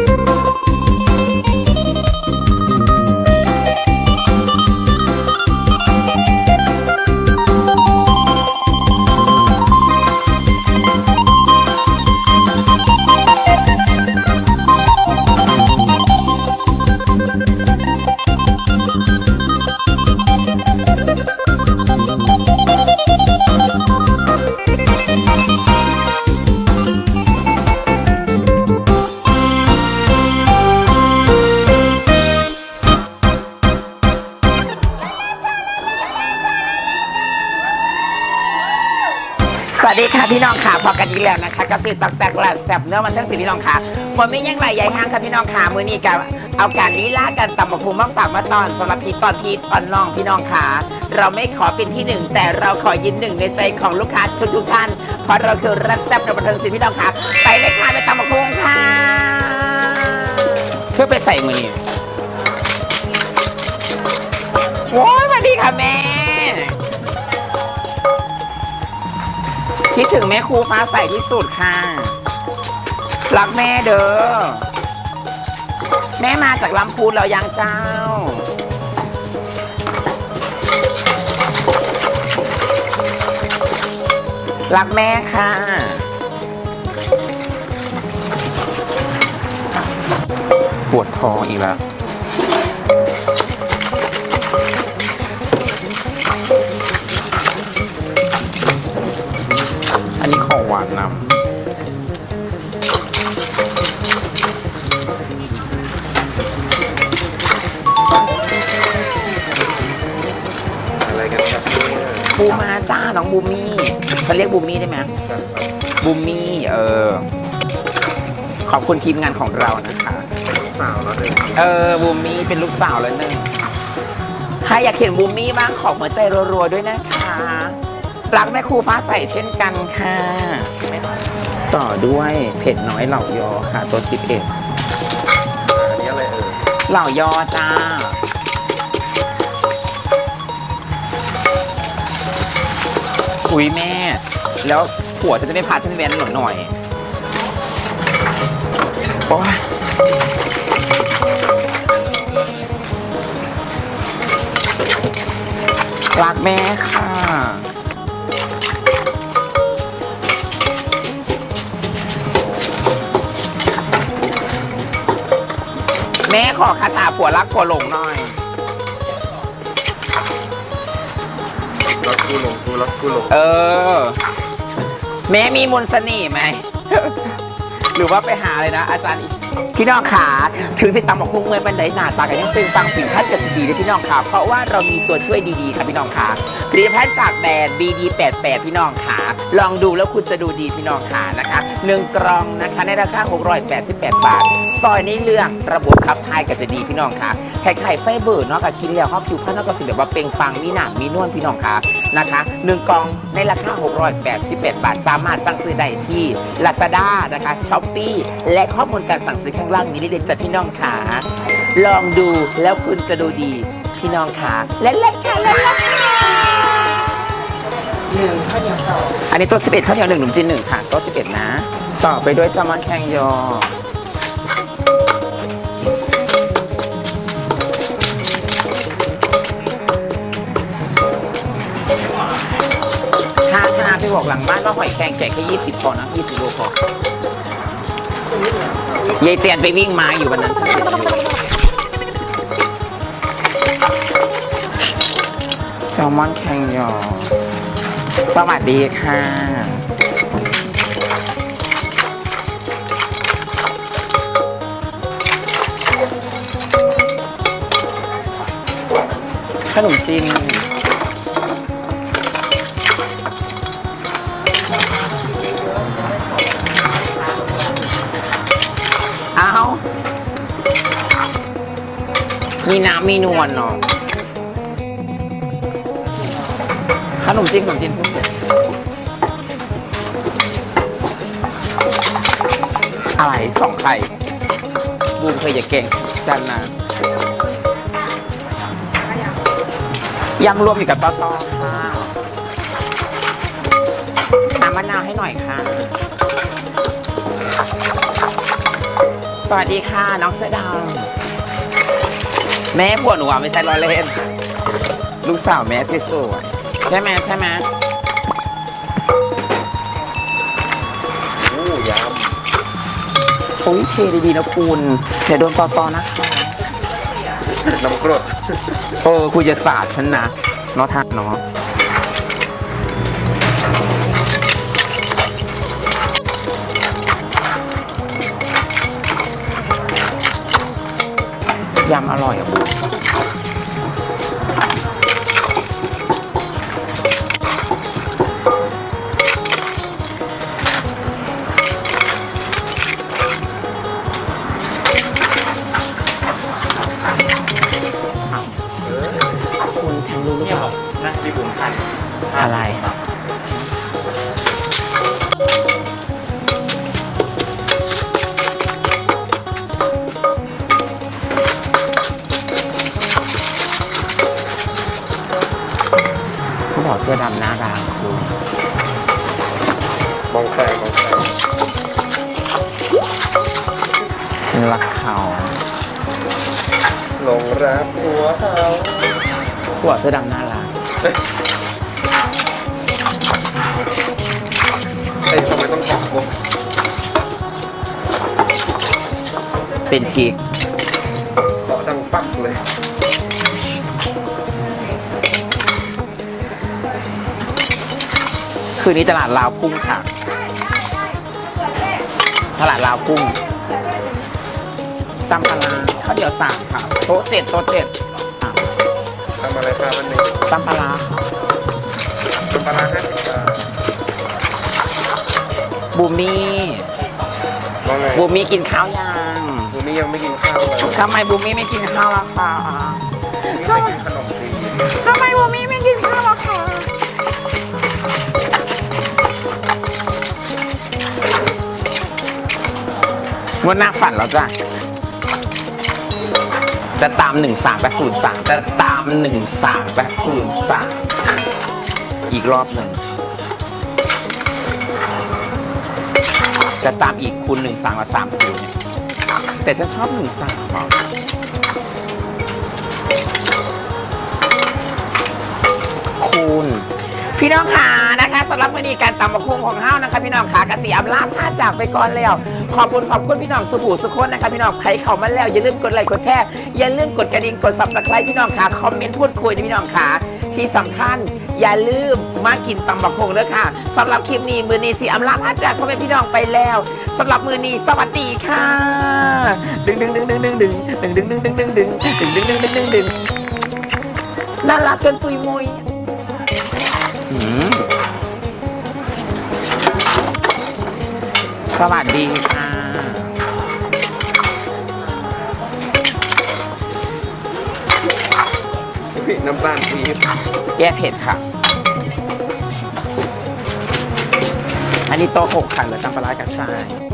สวั พี่น้องค่ะพอกันอีกแล้วนะคะกับติตอกแตกแหลกแสบเนื้อมันทั้งสี่พี่น้องค่ะผมไม่ยังไรใหญ่ห้างค่ะพี่น้องค่ะมือนี้กับเอาการลีลากันตำบักหุ่งมาฝากมาตอนสำหรับพี่ตอนพีตอนน้องพี่น้องค่ะเราไม่ขอเป็นที่หนึ่งแต่เราขอยืนหนึ่งในใจของลูกค้าทุกทุกท่านเพราะเราคือรักแซ่บในบันเทิงสิพี่น้องค่ะไปเลยค่ะไปตำบักหุ่งค่ะเพื่อไปใส่มือนี้ คิดถึงแม่ครูฟ้าใสที่สุดค่ะ รักแม่เด้อ แม่มาจากลำพูนเรายังเจ้า รักแม่ค่ะ ปวดคออีกแล้วานนำอะไรกันครับเนี่ยบูมาจ้าน้องบูมมี่เขาเรียกบูมมี่ได้ไหมบูมมี่เออ ขอบคุณทีมงานของเรานะคะสาวแล้วเลยเออบูมมี่เป็นลูกสาวแล้วหนึ่งใครอยากเห็นบูมมี่บ้างขอหัวใจรัวๆด้วยนะคะ รักแม่ครูฟ้าใสเช่นกันค่ะ ต่อด้วยเผ็ดน้อยเหล่ายอค่ะตัวสิบเอ็ดอันนี้อะไรเอ่ยเหล่ายอจ้า อุ้ยแม่ แล้วผัวจะไม่พาฉันแว้นหน่อยหน่อยโอ้ยรักแม่ค่ะ แม่ขอคาถาผัวรักผัวหลงหน่อย รักกูหลงกูรักกูหลงเออ แม่มีมนต์เสน่ห์ไหม หรือว่าไปหาเลยนะ อาจารย์อีกพี่น้องขาถึงติดตามบอกคุ้งเงินบันไดหนาตากันยังเป็นปังปิ่งพัดกับสีดีเลยพี่น้องขาเพราะว่าเรามีตัวช่วยดีๆค่ะพี่น้องขาผลิตภัณฑ์จากแบรนด์ BD88 พี่น้องขาลองดูแล้วคุณจะดูดีพี่น้องขานะคะหนึ่งกล่องนะคะในราคา 688 บาท ซอยในเรื่องระบบขับถ่ายก็จะดีพี่น้องค่ะไข่ไข่ไฟเบอร์เนาะกับกินแล้วข้าวผิวข้างนอกก็สิแบบว่าเปล่งปลังมีหนามมีนวลพี่น้องค่ะนะคะหนึ่งกล่องในราคา 688บาท สามารถสั่งซื้อได้ที่ Lazada นะคะช้อปปีและข้อมูลการสั่งซื้อข้างล่างนี้ได้เลยจ้ะพี่น้องค่ะลองดูแล้วคุณจะดูดีพี่น้องค่ะและเล็กค่ะและเล็กค่ะอันนี้โต๊ะ11ข้าวเหนียวหนึ่งหนุ่มจีนหนึ่งค่ะโต๊ะ11นะ ต่อไปด้วยแซลมอนแคงยอ บอกหลังบ้านว่าหอยแครงแจกแค่ยี่สิบพอนะยี่สิบโลพอยายเจียนไปวิ่งมาอยู่วันนั้นฉันเห็นอยู่แซลมอนแคงยอสวัสดีค่ะ ขนมจีน มีน้ำมีนวลเนาะขนมจีนขนมจีนเพิ่งเสร็จอะไรสองไข่บูมเคยอย่าเก่งจันนะยำรวมอยู่กับตอตอค่ะน้ำมะนาวให้หน่อยค่ะ สวัสดีค่ะ น้องเสื้อดา แม่ผัวหนูอะไม่ใช่รอเล่น ลูกสาวแม่สวยๆใช่ไหมใช่ไหมอู้ยโอ้ยเทดีๆนะคุณเดี๋ยวโดนตอตอๆนะคะำน้ำกรดเออคุณจะสาดฉันนะเนาะทักเนาะ ยำอร่อยอะคุณคุณแทงรู้หรือเปล่านะที่ผมทันอะไร อกเสื้อดำหน้าด่างคุณมองใครมองใครฉันรักเขาหลงรักหัวเขาเขาบอกเสื้อดำน่ารักเอ้ยทำไมต้องขอบผมเป็นกิ๊ก คืนนี้ตลาดลาวพุ่งค่ะ ตลาดลาวพุ่งตำปลาร้าข้าวเดียวสามค่ะโต๊ะเจ็ดโต๊ะเจ็ดอะทำอะไรครับวันนี้ตำปลาร้าค่ะทำปลาร้าห้าสิบบาทบูมี่ว่าไงบูมี่กินข้าวยังบูมี่ยังไม่กินข้าวเลยทำไมบูมี่ไม่กินข้าวล่ะคะบูมี่ไม่กินขนมฟรีทำไมบูมี่ไม่ วันหน้าฝันแล้วจ้ะจะตามหนึ่งสามแปดศูนย์สามจะตามหนึ่งสามแปดศูนย์สามอีกรอบหนึ่งจะตามอีกคูณหนึ่งสามกับสามศูนย์เนี่ยแต่ฉันชอบหนึ่งสามอะคูณพี่น้องขานะคะสำหรับวันนี้การตำบักคุงของเฮานะคะ พี่น้องขากระสีอำลาพาจากไปก่อนแล้ว ขอบคุณขอบคุณพี่น้องสุบูสุคนนะคะพี่น้องใครเข้ามาแล้ว อย่าลืมกดไลค์กดแชร์อย่าลืมกดกระดิ่งกดซับสไครต์พี่น้องขาคอมเมนต์พูดคุยนะพี่น้องขาที่สำคัญอย่าลืมมากินตำบักคุงด้วยค่ะสำหรับคลิปนี้มือนี้สีอำลาพาจากพ่อแม่พี่น้องไปแล้วสำหรับมือนี้สวัสดีค่ะดึงดึงดึงดึงดึงดึงดึงดึงดึงดึงดึงดึงดึงดึงดึงดึงดึงดึงน่ารักเกินปุยมุยสวัสดีค่ะ น้ำตาลปี๊บแก้เผ็ดค่ะ อันนี้โต๊ะหกค่ะเหลือตำปลาร้ากับชาย